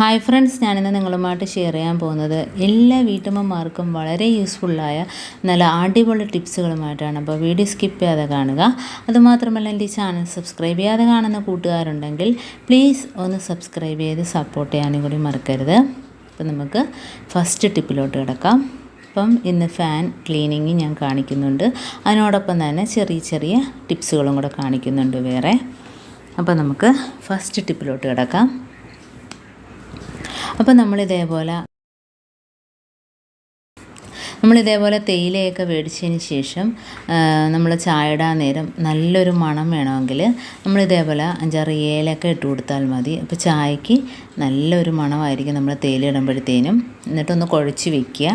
Hi friends ഞാനിന്ന് നിങ്ങളുമായിട്ട് share ചെയ്യാൻ പോകുന്നത് എല്ലാ വീട്ടമ്മമാർക്കും വളരെ യൂസ്ഫുള്ളായ നല്ല അടിപൊളി ടിപ്സുകളുമായിട്ടാണ് അപ്പോൾ വീഡിയോ സ്കിപ്പ് ചെയ്യാതെ കാണുക. അതുമാത്രമല്ല എന്റെ ചാനൽ സബ്സ്ക്രൈബ് ചെയ്യാതെ കാണുന്ന കൂട്ടുകാരുണ്ടെങ്കിൽ പ്ലീസ് ഒന്ന് സബ്സ്ക്രൈബ് ചെയ്ത് സപ്പോർട്ട് ചെയ്യാനും കൂടി മറക്കരുത്. അപ്പോൾ നമുക്ക് ഫസ്റ്റ് ടിപ്പിലോട്ട് കിടക്കാം. അപ്പം ഇന്ന് ഫാൻ ക്ലീനിങ് ഞാൻ കാണിക്കുന്നുണ്ട്. അതിനോടൊപ്പം തന്നെ ചെറിയ ചെറിയ ടിപ്സുകളും കൂടെ കാണിക്കുന്നുണ്ട് വേറെ. അപ്പോൾ നമുക്ക് ഫസ്റ്റ് ടിപ്പിലോട്ട് കിടക്കാം. അപ്പോൾ നമ്മളിതേപോലെ നമ്മളിതേപോലെ തേയിലയൊക്കെ മേടിച്ചതിന് ശേഷം നമ്മൾ ചായ ഇടാൻ നേരം നല്ലൊരു മണം വേണമെങ്കിൽ നമ്മളിതേപോലെ അഞ്ചാറ് ഏലൊക്കെ ഇട്ട് കൊടുത്താൽ മതി. അപ്പോൾ ചായക്ക് നല്ലൊരു മണമായിരിക്കും നമ്മൾ തേയില ഇടുമ്പോഴത്തേനും. എന്നിട്ടൊന്ന് കുഴച്ച് വെക്കുക.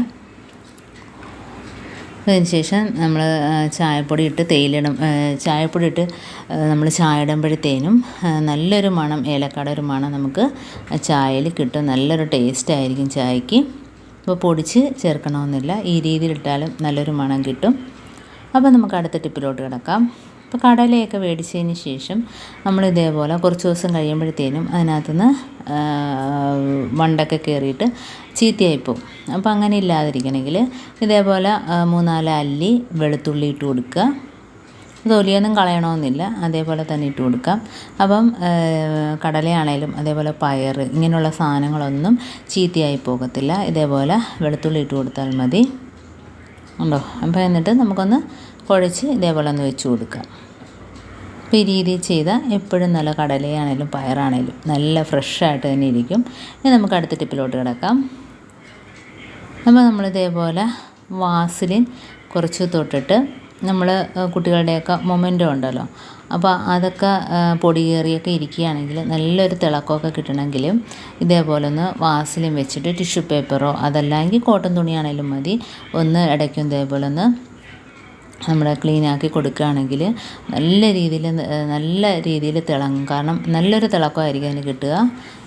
അതിന് ശേഷം നമ്മൾ ചായപ്പൊടി ഇട്ട് തേയിലിടും ചായപ്പൊടി ഇട്ട് നമ്മൾ ചായ ഇടുമ്പോഴത്തേനും നല്ലൊരു മണം ഏലക്കാട് ഒരു മണം നമുക്ക് ചായയിൽ കിട്ടും. നല്ലൊരു ടേസ്റ്റ് ആയിരിക്കും ചായക്ക് അപ്പോൾ പൊടിച്ച് ചേർക്കണമെന്നില്ല. ഈ രീതിയിലിട്ടാലും നല്ലൊരു മണം കിട്ടും. അപ്പോൾ നമുക്ക് അടുത്ത ടിപ്പിലോട്ട് കിടക്കാം. അപ്പോൾ കടലയൊക്കെ മേടിച്ചതിന് ശേഷം നമ്മൾ ഇതേപോലെ കുറച്ച് ദിവസം കഴിയുമ്പോഴത്തേനും അതിനകത്തുനിന്ന് വണ്ടൊക്കെ കയറിയിട്ട് ചീത്തയായിപ്പോവും അപ്പോൾ അങ്ങനെ ഇല്ലാതിരിക്കണമെങ്കിൽ ഇതേപോലെ മൂന്നാൽ അല്ലി വെളുത്തുള്ളി ഇട്ട് കൊടുക്കുക. തൊലിയൊന്നും കളയണമെന്നില്ല. അതേപോലെ തന്നെ ഇട്ട് കൊടുക്കാം അപ്പം കടലയാണേലും അതേപോലെ പയർ ഇങ്ങനെയുള്ള സാധനങ്ങളൊന്നും ചീത്തയായി പോകത്തില്ല. ഇതേപോലെ വെളുത്തുള്ളി ഇട്ട് കൊടുത്താൽ മതി. ഉണ്ടോ? അപ്പോൾ എന്നിട്ട് നമുക്കൊന്ന് കുഴച്ച് ഇതേപോലെ ഒന്ന് വെച്ച് കൊടുക്കാം. അപ്പോൾ ഈ രീതിയിൽ ചെയ്താൽ എപ്പോഴും നല്ല കടലയാണേലും പയറാണേലും നല്ല ഫ്രഷായിട്ട് തന്നെ ഇരിക്കും. ഇനി നമുക്ക് അടുത്ത ടിപ്പിലോട്ട് കിടക്കാം. അപ്പോൾ നമ്മളിതേപോലെ വാസിലിൻ കുറച്ച് തൊട്ടിട്ട് നമ്മൾ കുട്ടികളുടെയൊക്കെ മൊമെന്റോ ഉണ്ടല്ലോ. അപ്പോൾ അതൊക്കെ പൊടി കയറിയൊക്കെ ഇരിക്കുകയാണെങ്കിൽ നല്ലൊരു തിളക്കമൊക്കെ കിട്ടണമെങ്കിൽ ഇതേപോലെ ഒന്ന് വാസിലും വെച്ചിട്ട് ടിഷ്യൂ പേപ്പറോ അതല്ലെങ്കിൽ കോട്ടൺ തുണിയാണെങ്കിലും മതി. ഒന്ന് ഇടയ്ക്കും ഇതേപോലെ ഒന്ന് നമ്മൾ ക്ലീനാക്കി കൊടുക്കുകയാണെങ്കിൽ നല്ല രീതിയിൽ നല്ല രീതിയിൽ തിളങ്ങും. കാരണം നല്ലൊരു തിളക്കമായിരിക്കും അതിന് കിട്ടുക.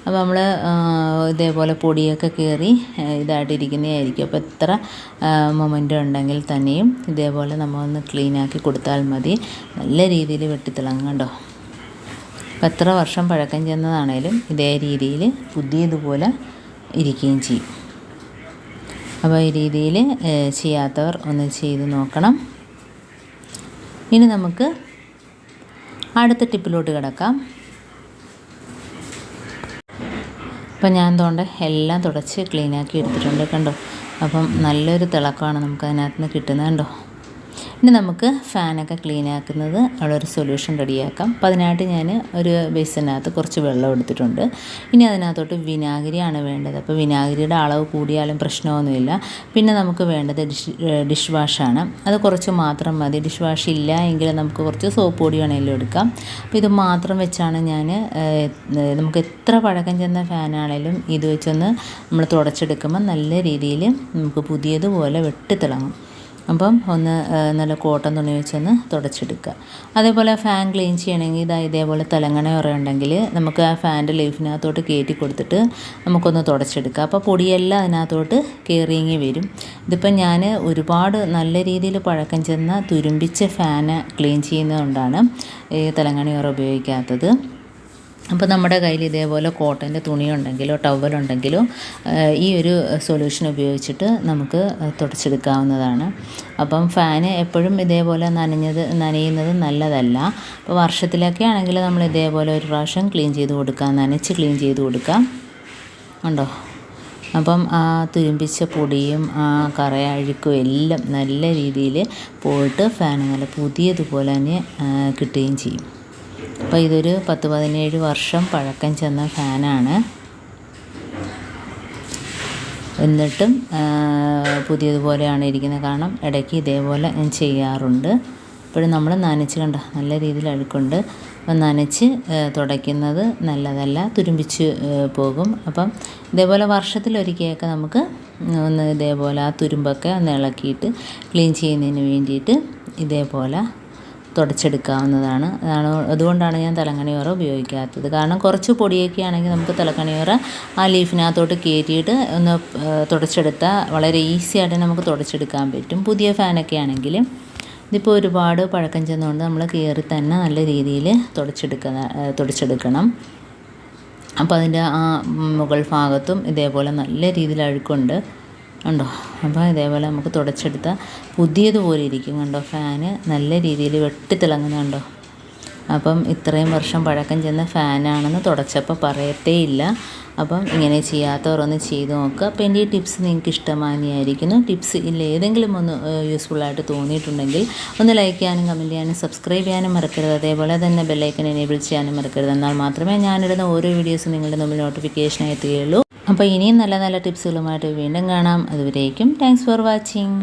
അപ്പോൾ നമ്മൾ ഇതേപോലെ പൊടിയൊക്കെ കയറി ഇതായിട്ടിരിക്കുന്നതായിരിക്കും. അപ്പോൾ എത്ര മൊമെന്റ് ഉണ്ടെങ്കിൽ തന്നെയും ഇതേപോലെ നമ്മൾ ഒന്ന് ക്ലീനാക്കി കൊടുത്താൽ മതി. നല്ല രീതിയിൽ വെട്ടിത്തിളങ്ങും കണ്ടോ അപ്പോൾ എത്ര വർഷം പഴക്കം ചെന്നതാണേലും ഇതേ രീതിയിൽ പുതിയതുപോലെ ഇരിക്കുകയും ചെയ്യും. അപ്പോൾ ഈ രീതിയിൽ ചെയ്യാത്തവർ ഒന്ന് ചെയ്ത് നോക്കണം. ഇനി നമുക്ക് അടുത്ത ടിപ്പിലോട്ട് കിടക്കാം. അപ്പം ഞാൻ തോണ്ട എല്ലാം തുടച്ച് ക്ലീനാക്കി എടുത്തിട്ടുണ്ട് കണ്ടോ? അപ്പം നല്ലൊരു തിളക്കമാണ് നമുക്ക് അതിനകത്ത് നിന്ന് കിട്ടുന്നത് കണ്ടോ? ഇനി നമുക്ക് ഫാനൊക്കെ ക്ലീൻ ആക്കുന്നത് ഉള്ളൊരു സൊല്യൂഷൻ റെഡിയാക്കാം. അപ്പോൾ അതിനായിട്ട് ഞാൻ ഒരു ബേസിനകത്ത് കുറച്ച് വെള്ളം എടുത്തിട്ടുണ്ട്. ഇനി അതിനകത്തോട്ട് വിനാഗിരിയാണ് വേണ്ടത്. അപ്പോൾ വിനാഗിരിയുടെ അളവ് കൂടിയാലും പ്രശ്നമൊന്നുമില്ല. പിന്നെ നമുക്ക് വേണ്ടത് ഡിഷ് ഡിഷ് വാഷാണ് അത് കുറച്ച് മാത്രം മതി. ഡിഷ് വാഷ് ഇല്ല എങ്കിൽ നമുക്ക് കുറച്ച് സോപ്പ് പൊടി വേണമെങ്കിലും എടുക്കാം. അപ്പോൾ ഇത് മാത്രം വെച്ചാണ് ഞാൻ നമുക്ക് എത്ര പഴക്കം ചെന്ന ഫാനാണേലും ഇത് വെച്ചൊന്ന് നമ്മൾ തുടച്ചെടുക്കുമ്പോൾ നല്ല രീതിയിൽ നമുക്ക് പുതിയതുപോലെ വെട്ടിത്തിളങ്ങും അപ്പം ഒന്ന് നല്ല കോട്ടൺ തുണി വെച്ചൊന്ന് തുടച്ചെടുക്കുക. അതേപോലെ ഫാൻ ക്ലീൻ ചെയ്യണമെങ്കിൽ ഇതാ ഇതേപോലെ തലങ്ങണ ഉറയുണ്ടെങ്കിൽ നമുക്ക് ആ ഫാന്റെ ലീഫിനകത്തോട്ട് കയറ്റി കൊടുത്തിട്ട് നമുക്കൊന്ന് തുടച്ചെടുക്കുക അപ്പോൾ പൊടിയെല്ലാം അതിനകത്തോട്ട് കയറിയെങ്കിൽ വരും. ഇതിപ്പം ഞാൻ ഒരുപാട് നല്ല രീതിയിൽ പഴക്കം ചെന്ന തുരുമ്പിച്ച ഫാന് ക്ലീൻ ചെയ്യുന്നതുകൊണ്ടാണ് ഈ തലങ്ങണി ഉറ ഉപയോഗിക്കാത്തത്. അപ്പോൾ നമ്മുടെ കയ്യിൽ ഇതേപോലെ കോട്ടന്റെ തുണിയുണ്ടെങ്കിലോ ടവലുണ്ടെങ്കിലോ ഈ ഒരു സൊല്യൂഷൻ ഉപയോഗിച്ചിട്ട് നമുക്ക് തുടച്ചെടുക്കാവുന്നതാണ്. അപ്പം ഫാന് എപ്പോഴും ഇതേപോലെ നനഞ്ഞത് നനയുന്നത് നല്ലതല്ല. അപ്പോൾ വർഷത്തിലൊക്കെ ആണെങ്കിൽ നമ്മൾ ഇതേപോലെ ഒരു പ്രാവശ്യം ക്ലീൻ ചെയ്ത് കൊടുക്കാം നനച്ച് ക്ലീൻ ചെയ്ത് കൊടുക്കാം. ഉണ്ടോ? അപ്പം ആ തുരുമ്പിച്ച പൊടിയും ആ കറ അഴുക്കും എല്ലാം നല്ല രീതിയിൽ പോയിട്ട് ഫാൻ നല്ല പുതിയതുപോലെ തന്നെ കിട്ടുകയും ചെയ്യും. അപ്പോൾ ഇതൊരു പത്ത് പതിനേഴ് വർഷം പഴക്കം ചെന്ന ഫാനാണ്. എന്നിട്ടും പുതിയതുപോലെയാണ് ഇരിക്കുന്നത്. കാരണം ഇടയ്ക്ക് ഇതേപോലെ ഞാൻ ചെയ്യാറുണ്ട്. ഇപ്പോഴും നമ്മൾ നനച്ച് കണ്ട നല്ല രീതിയിൽ അഴുക്കുണ്ട്. അപ്പം നനച്ച് തുടയ്ക്കുന്നത് നല്ലതല്ല. തുരുമ്പിച്ച് പോകും. അപ്പം ഇതേപോലെ വർഷത്തിലൊരിക്കലൊക്കെ നമുക്ക് ഒന്ന് ഇതേപോലെ ആ തുരുമ്പൊക്കെ ഒന്ന് ഇളക്കിയിട്ട് ക്ലീൻ ചെയ്യുന്നതിന് വേണ്ടിയിട്ട് ഇതേപോലെ തുടച്ചെടുക്കാവുന്നതാണ്. അതാണ് അതുകൊണ്ടാണ് ഞാൻ തലങ്ങണിയോറ ഉപയോഗിക്കാത്തത്. കാരണം കുറച്ച് പൊടിയൊക്കെ ആണെങ്കിൽ നമുക്ക് തലക്കണിയോറ ആ ലീഫിനകത്തോട്ട് കയറ്റിയിട്ട് ഒന്ന് തുടച്ചെടുത്താൽ വളരെ ഈസി ആയിട്ട് നമുക്ക് തുടച്ചെടുക്കാൻ പറ്റും. പുതിയ ഫാനൊക്കെ ആണെങ്കിൽ ഇതിപ്പോൾ ഒരുപാട് പഴക്കം ചെന്നുകൊണ്ട് നമ്മൾ കയറി തന്നെ നല്ല രീതിയിൽ തുടച്ചെടുക്കുന്ന തുടച്ചെടുക്കണം. അപ്പോൾ അതിന്റെ ആ മുകൾ ഭാഗത്തും ഇതേപോലെ നല്ല രീതിയിൽ അഴുക്കുണ്ട്. കണ്ടോ? അപ്പോൾ ഇതേപോലെ നമുക്ക് തുടച്ചെടുത്താൽ പുതിയതുപോലെ ഇരിക്കും കണ്ടോ? ഫാന് നല്ല രീതിയിൽ വെട്ടിത്തിളങ്ങുന്നുണ്ടോ അപ്പം ഇത്രയും വർഷം പഴക്കം ചെന്ന ഫാനാണെന്ന് തുടച്ചപ്പോൾ പറയത്തേ ഇല്ല. അപ്പം ഇങ്ങനെ ചെയ്യാത്തവർ ഒന്ന് ചെയ്ത് നോക്കുക. അപ്പോൾ എന്റെ ഈ ടിപ്സ് നിങ്ങൾക്ക് ഇഷ്ടമാനിയായിരിക്കുന്നു ടിപ്സ് ഇല്ല ഏതെങ്കിലും ഒന്ന് യൂസ്ഫുള്ളായിട്ട് തോന്നിയിട്ടുണ്ടെങ്കിൽ ഒന്ന് ലൈക്ക് ചെയ്യാനും കമന്റ് ചെയ്യാനും സബ്സ്ക്രൈബ് ചെയ്യാനും മറക്കരുത്. അതേപോലെ തന്നെ ബെല്ലൈക്കൻ എനേബിൾ ചെയ്യാനും മറക്കരുത്. എന്നാൽ മാത്രമേ ഞാനിടുന്ന ഓരോ വീഡിയോസും നിങ്ങളുടെ മുമ്പിൽ നോട്ടിഫിക്കേഷൻ എത്തുകയുള്ളൂ അപ്പോൾ ഇനിയും നല്ല നല്ല ടിപ്സുകളുമായിട്ട് വീണ്ടും കാണാം. അതുവരേക്കും താങ്ക്സ് ഫോർ വാച്ചിങ്